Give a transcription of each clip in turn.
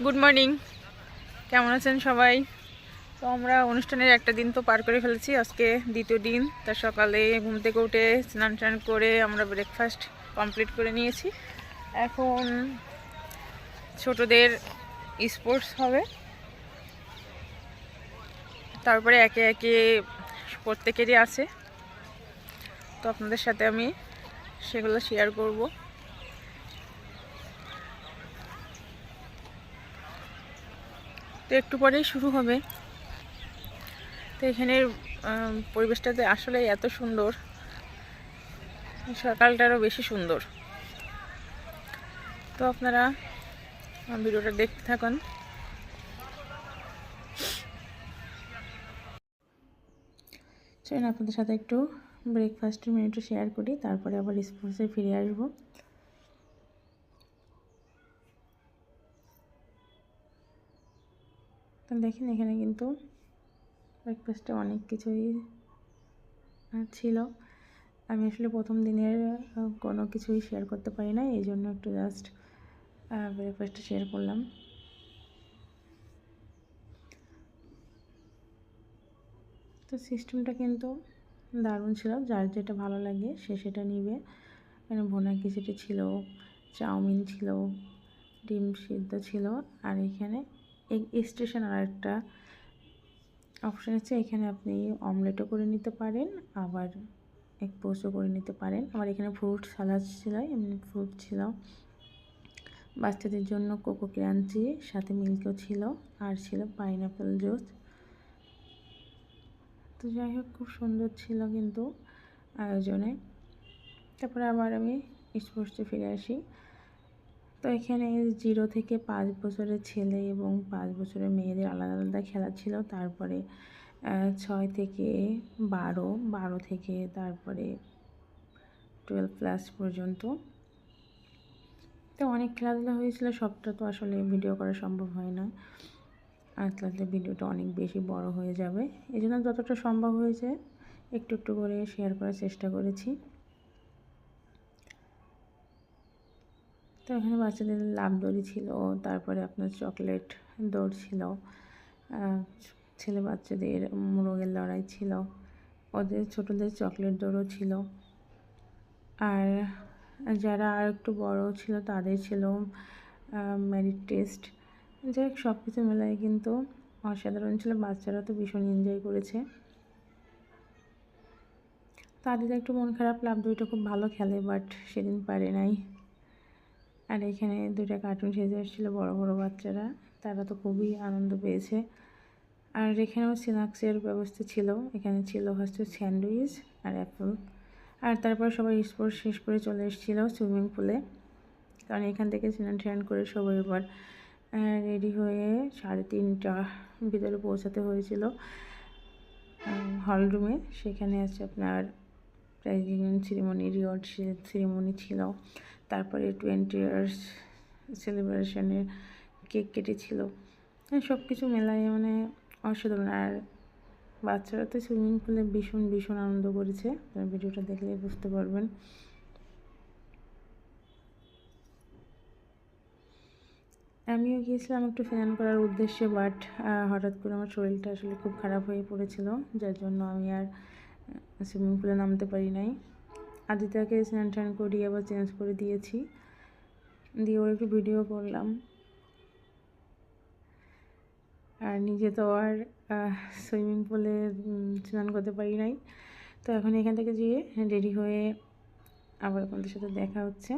Good morning কেমন আছেন সবাই? তো আমরা অনুষ্ঠানের একটা দিন তো পার করে ফেলেছি। আজকে দ্বিতীয় দিন। তার সকালে ঘুম থেকে উঠে স্নান টান করে আমরা ব্রেকফাস্ট কমপ্লিট করে নিয়েছি। এখন ছোটদের স্পোর্টস হবে। তারপরে একে একে প্রত্যেকেরই আছে। তো আপনাদের সাথে আমি সেগুলো শেয়ার করব। তো একটু পরেই শুরু হবে। তো এখানের পরিবেশটাতে আসলে এত সুন্দর। সকালটারও বেশি সুন্দর। তো আপনারা ভিডিওটা দেখতে থাকুন। চলুন আপনাদের সাথে একটু ব্রেকফাস্টের মেনুটা শেয়ার করি, তারপরে আবার স্পোর্টসে ফিরে আসব। দেখেন এখানে কিন্তু ব্রেকফাস্টে অনেক কিছুই ছিল। আমি আসলে প্রথম দিনের কোনো কিছুই শেয়ার করতে পারি না এই জন্য একটু জাস্ট ব্রেকফাস্টটা শেয়ার করলাম। তো সিস্টেমটা কিন্তু দারুণ ছিল, যার যেটা ভালো লাগে সে সেটা নিবে। এখানে ভোনা খিচুড়ি ছিল, চাউমিন ছিল, ডিম সিদ্ধ ছিল, আর এখানে স্টেশন আর একটা অপশান আছে। এখানে আপনি অমলেটও করে নিতে পারেন, আবার এক পোস্টও করে নিতে পারেন। আবার এখানে ফ্রুট সালাদ ছিল, এমনি ফ্রুট ছিল। বাচ্চাদের জন্য কোকো ক্রাঞ্চি সাথে মিল্কও ছিল, আর ছিল পাইনাপেল জুস তো যাই হোক, খুব সুন্দর ছিল কিন্তু আয়োজনে। তারপরে আবার আমি স্পোর্টসে ফিরে আসি। তো এখানে জিরো থেকে পাঁচ বছরের ছেলে এবং পাঁচ বছরের মেয়েদের আলাদা আলাদা খেলা ছিল। তারপরে ছয় থেকে বারো বারো থেকে তারপরে টুয়েলভ প্লাস পর্যন্ত। তো অনেক খেলাধুলা হয়েছিল, সবটা তো আসলে ভিডিও করা সম্ভব হয় না। আস্তে আস্তে ভিডিওটা অনেক বেশি বড় হয়ে যাবে। এই জন্য যতটা সম্ভব হয়েছে, একটু একটু করে শেয়ার করার চেষ্টা করেছি। তো এখানে বাচ্চাদের লাভ দড়ি ছিল, তারপরে আপনার চকলেট দৌড় ছিল ছেলে বাচ্চাদের মোরগের লড়াই ছিল, ওদের ছোটদের চকলেট দৌড়ও ছিল। আর যারা আর একটু বড় ছিল তাদের ছিল ম্যারিট টেস্ট যাই হোক সব কিছু মেলায় কিন্তু অসাধারণ ছিল, বাচ্চারা তো ভীষণ এনজয় করেছে। তাদের একটু মন খারাপ, লাভ দুইটা খুব ভালো খেলে বাট সেদিন পারে নাই। আর এখানে দুটা কার্টুন সেজে এসেছিল বড় বড় বাচ্চারা। তারা তো খুবই আনন্দ পেয়েছে। আর এখানেও স্ন্যাক্সের ব্যবস্থা ছিল। এখানে ছিল হচ্ছে স্যান্ডউইচ আর অ্যাপল। আর তারপর সবাই স্পোর্টস শেষ করে চলে এসেছিল সুইমিং পুলে কারণ এখান থেকে স্নান টান করে সবাই এবার রেডি হয়ে সাড়ে তিনটা ভিতরে পৌঁছাতে হয়েছিল হল রুমে সেখানে আছে আপনার প্রাইজ সেরিমনি রিওয়ার্ড সেরিমনি ছিল। তারপরে টোয়েন্টি ইয়ার্স সেলিব্রেশনের কেক কেটেছিল। সব কিছু মেলায় মানে অসাধারণ। আর বাচ্চারা তো সুইমিং পুলে ভীষণ ভীষণ আনন্দ করেছে। ভিডিওটা দেখলে বুঝতে পারবেন। আমিও গিয়েছিলাম একটু ফ্যান করার উদ্দেশ্যে বাট হঠাৎ করে আমার শরীরটা আসলে খুব খারাপ হয়ে পড়েছিল। যার জন্য আমি আর সুইমিং পুলে নামতে পারি নাই। আদিতাকে স্নান টান করিয়ে আবার চেঞ্জ করে দিয়েছি। দিয়ে ওর একটু ভিডিও করলাম। আর নিজে তো আর সুইমিং পুলে স্নান করতে পারি নাই। তো এখন এখান থেকে যেয়ে রেডি হয়ে আবার আপনাদের সাথে দেখা হচ্ছে।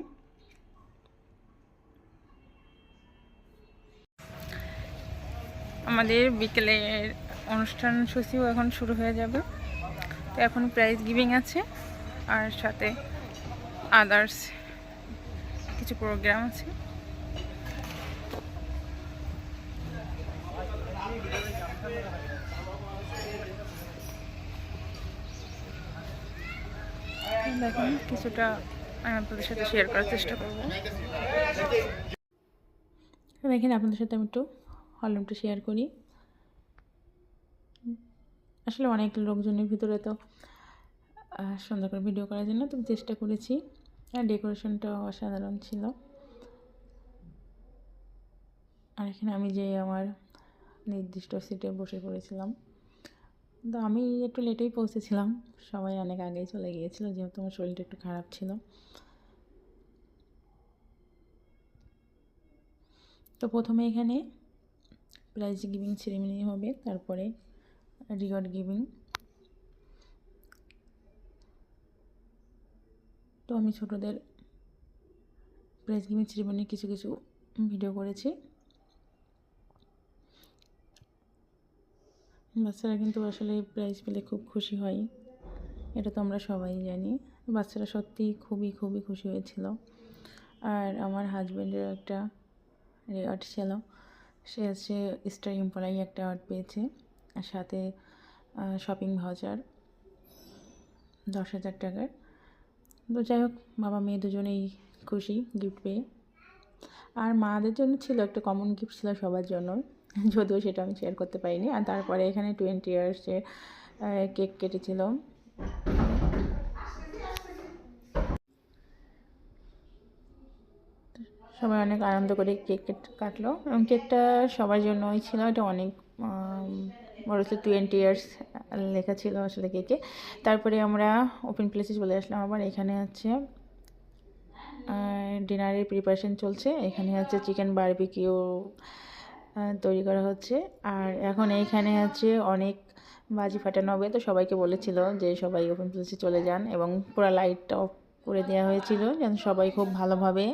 আমাদের বিকেলের অনুষ্ঠান সূচিও এখন শুরু হয়ে যাবে। তো এখন প্রাইজ গিভিং আছে। আর সাথে আদার্স কিছু প্রোগ্রাম আছে। দেখুন, কিছুটা আমি আপনাদের সাথে শেয়ার করার চেষ্টা করব। দেখেন, আপনাদের সাথে আমি একটু হলরুমটা শেয়ার করি। আসলে অনেক লোকজনের ভিতরে তো সুন্দর করে ভিডিও করার জন্য, তো চেষ্টা করেছি। আর ডেকোরেশনটাও অসাধারণ ছিল। আর এখানে আমি যে আমার নির্দিষ্ট সিটে বসে পড়েছিলাম। তো আমি একটু লেটেই পৌঁছেছিলাম। সবাই অনেক আগেই চলে গিয়েছিল, যেহেতু আমার শরীরটা একটু খারাপ ছিল। তো প্রথমে এখানে প্রাইজ গিভিং সেরেমনি হবে, তারপরে রিওয়ার্ড গিভিং তো আমি ছোটদের প্রাইজ গিভিং সেরেমনির কিছু কিছু ভিডিও করেছি। বাচ্চারা কিন্তু আসলে প্রাইজ পেলে খুব খুশি হয়, এটা তো আমরা সবাই জানি। বাচ্চারা সত্যিই খুবই খুবই খুশি হয়েছিল। আর আমার হাজব্যান্ডের একটা রেওয়ার্ড ছিল, সে হচ্ছে স্টার এমপ্লয়ি একটা আর্ট পেয়েছে, আর সাথে শপিং ভাউচার দশ হাজার টাকার। তো যাই হোক, বাবা মেয়ে দুজনেই খুশি গিফট পেয়ে। আর মাদের জন্য ছিল একটা কমন গিফট ছিল সবার জন্য, যদিও সেটা আমি শেয়ার করতে পারিনি। আর তারপরে এখানে টোয়েন্টি ইয়ার্সে কেক কেটেছিল। সবাই অনেক আনন্দ করে কেক কাটলো। এবং কেকটা সবার জন্যই ছিল, এটা অনেক বড় ছিল টোয়েন্টি ইয়ার্স লেখা ছিল আসলে কেকে তারপরে আমরা ওপেন প্লেসে চলে আসলাম আবার, এখানে হচ্ছে ডিনারের প্রিপারেশন চলছে। এখানে হচ্ছে চিকেন বারবিকিউ তৈরি করা হচ্ছে। আর এখন এইখানে আছে অনেক বাজি ফাটানো হবে। তো সবাইকে বলেছিল যে সবাই ওপেন প্লেসে চলে যান এবং পুরো লাইটটা অফ করে দেওয়া হয়েছিল যেন সবাই খুব ভালোভাবে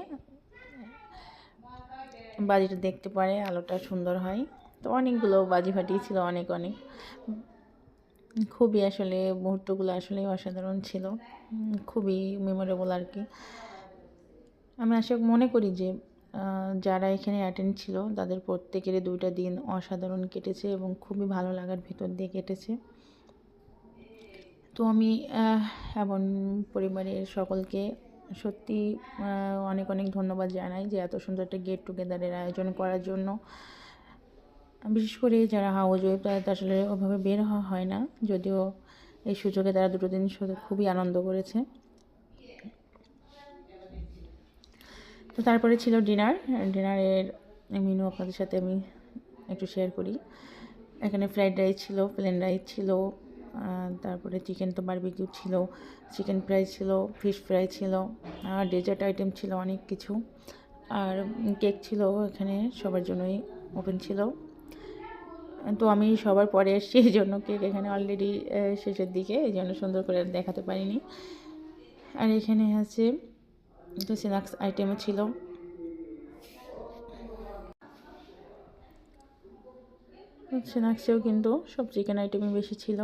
বাজিটা দেখতে পারে, আলোটা সুন্দর হয়। তো অনেকগুলো বাজি ফাটিয়েছিল অনেক অনেক। খুবই আসলে মুহূর্তগুলো আসলে অসাধারণ ছিল। খুবই মেমোরেবল আর কি। আমি আশা, মনে করি যে যারা এখানে অ্যাটেন্ড ছিল, তাদের প্রত্যেকেরই দুইটা দিন অসাধারণ কেটেছে এবং খুবই ভালো লাগার ভিতর দিয়ে কেটেছে। তো আমি এমন পরিবারের সকলকে সত্যি অনেক অনেক ধন্যবাদ জানাই যে এত সুন্দর একটা গেট টুগেদারের আয়োজন করার জন্য। বিশেষ করে যারা হাউস ওয়েব তারা আসলে ওভাবে বের হওয়া হয় না। যদিও এই সুযোগে তারা দুটো দিন খুবই আনন্দ করেছে। তো তারপরে ছিল ডিনার ডিনারের মেনু আপনাদের সাথে আমি একটু শেয়ার করি। এখানে ফ্রাইড রাইস ছিল প্লেন রাইস ছিল তারপরে চিকেন তো বারবিকিউ ছিল চিকেন ফ্রাই ছিল ফিশ ফ্রাই ছিল, আর ডেজার্ট আইটেম ছিল অনেক কিছু। আর কেক ছিল, এখানে সবার জন্যই ওপেন ছিল। তো আমি সবার পরে এসেছি, এই জন্য কেক এখানে অলরেডি শেষের দিকে, এই জন্য সুন্দর করে দেখাতে পারিনি। আর এখানে আছে একটু স্ন্যাক্স আইটেমও ছিল। স্ন্যাক্সেও কিন্তু সব চিকেন আইটেমই বেশি ছিল।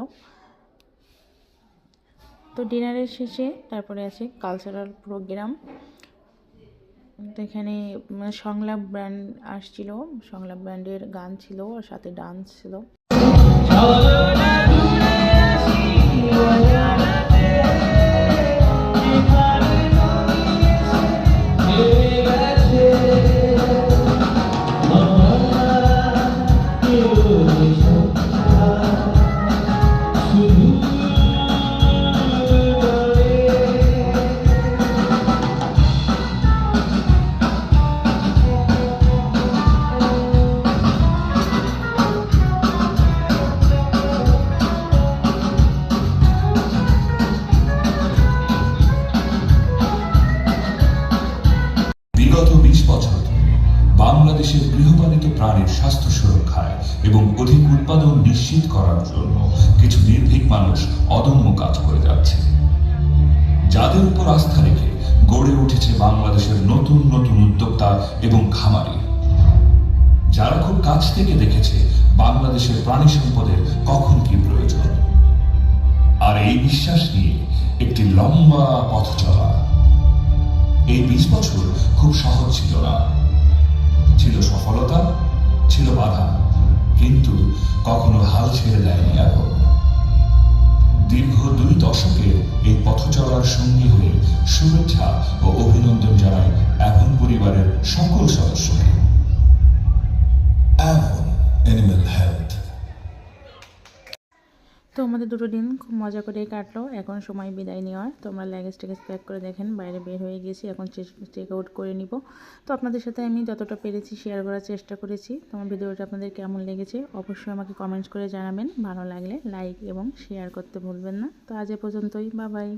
তো ডিনারের শেষে তারপরে আছে কালচারাল প্রোগ্রাম তো এখানে সংলাপ ব্র্যান্ড আসছিল সংলাপ ব্র্যান্ডের গান ছিল আর সাথে ডান্স ছিল। বাংলাদেশের গৃহপালিত প্রাণীর স্বাস্থ্য সুরক্ষায় এবং অধিক উৎপাদন নিশ্চিত করার জন্য কিছু নির্ভীক মানুষ অদম্য কাজ করে যাচ্ছে। যাদের উপর আস্থা রেখে গড়ে উঠেছে বাংলাদেশের নতুন নতুন উদ্যোক্তা এবং খামারি। যারা খুব কাছ থেকে দেখেছে বাংলাদেশের প্রাণী সম্পদের কখন কি প্রয়োজন। আর এই বিশ্বাস নিয়ে একটি লম্বা পথ চলা। এই বিশ বছর খুব সহজ ছিল না। ছিল সফলতা, ছিল বাধা, কিন্তু কখনো হাল ছেড়ে দেয়নি এখন দীর্ঘ দুই দশকে এই পথ চলার সঙ্গী হয়ে শুভেচ্ছা ও অভিনন্দন জানায় এখন পরিবারের সকল সদস্যকে এমন এনিমেল Health. তো আমাদের দুটো দিন খুব মজা করে কাটলো। এখন সময় বিদায় নেওয়ার। তো আমরা ল্যাগেজ ট্যাগেজ প্যাক করে দেখেন, বাইরে বের হয়ে গেছি। এখন চেক আউট করে নিব। তো আপনাদের সাথে আমি যতটা পেরেছি শেয়ার করার চেষ্টা করেছি। তো আমার ভিডিওটা আপনাদের কেমন লেগেছে অবশ্যই আমাকে কমেন্টস করে জানাবেন। ভালো লাগলে লাইক এবং শেয়ার করতে ভুলবেন না। তো আজ এ পর্যন্তই। বা বাই